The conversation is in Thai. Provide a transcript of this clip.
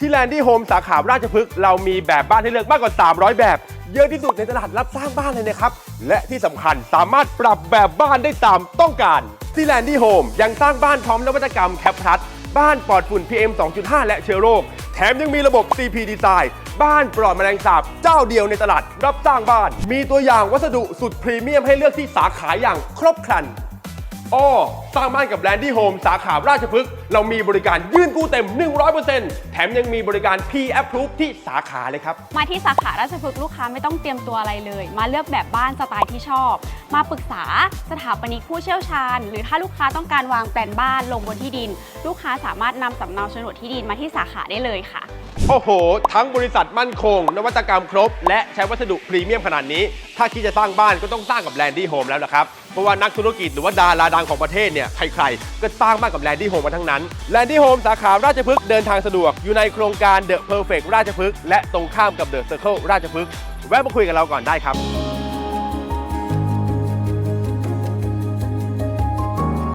ที่แลนดี้โฮมสาขาราชพฤกษ์เรามีแบบบ้านให้เลือกมากกว่า 300 แบบ เยอะที่สุดในตลาดรับสร้างบ้านเลยนะครับ และที่สำคัญสามารถปรับแบบบ้านได้ตามต้องการที่แลนดี้โฮมยังสร้างบ้านพร้อมนวัตกรรมแคปพลัสบ้านปลอดฝุ่น PM 2.5 และเชื้อโรค แถมยังมีระบบ CP Design บ้านปลอดแมลงสาบเจ้าเดียวในตลาดรับสร้างบ้าน มีตัวอย่างวัสดุสุดพรีเมียมให้เลือกที่สาขาอย่างครบครัน อ้อสร้างบ้านกับแลนดี้โฮมสาขาราชพฤกษ์เรามีบริการยื่นกู้เต็ม 100%แถมยังมีบริการ P Approve ที่สาขาเลยครับ มาที่สาขาราชพฤกษ์ลูกค้าไม่ต้องเตรียมตัวอะไรเลย มาเลือกแบบบ้านสไตล์ที่ชอบ มาปรึกษาสถาปนิกผู้เชี่ยวชาญ หรือถ้าลูกค้าต้องการวางแผนบ้านลงบนที่ดิน ลูกค้าสามารถนำสำเนาโฉนดที่ดินมาที่สาขาได้เลยค่ะ โอ้โห ทั้งบริษัทมั่นคง นวัตกรรมครบ และใช้วัสดุพรีเมียมขนาดนี้ ถ้าคิดจะสร้างบ้านก็ต้องสร้างกับแลนดี้โฮมแล้วนะครับ เพราะว่านักธุรกิจหรือว่าดาราดังของประเทศเนี่ย ใครๆ ก็สร้างบ้านกับแลนดี้โฮมมาทั้งนั้น แลนดี้โฮมสาขาราชพฤกษ์เดินทางสะดวก อยู่ในโครงการเดอะเพอร์เฟกราชพฤกษ์และตรงข้ามกับเดอะเซอร์เคิลราชพฤกษ์ แวะมาคุยกับเราก่อนได้ครับ